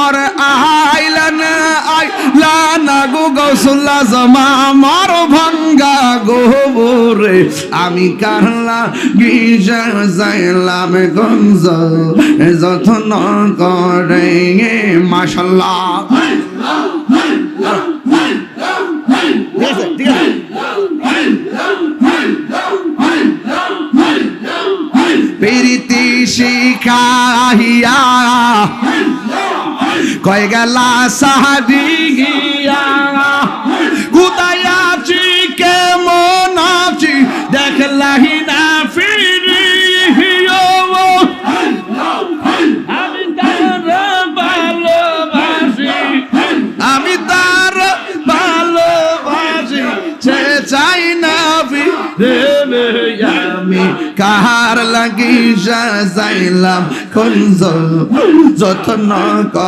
আর আইলান আইলান গো গৌসুল্লা জমা আমার ভাঙ্গা গোবরে। আমি কারলা গিজা যাইলাম গঞ্জ যত্ন করে মাশাল্লাহ। ঠিক আছে প্রীতি শিখাইয়া কয় গেলা সাহাদিয়া কোথায় আছি কেমন আছি? দেখলাহি না ফিরিও আমি তার ভালোবাসি, আমি তার ভালোবাসি, সে চাই না ফিরে কাহার লাগি যাইলাম কোন যত্ন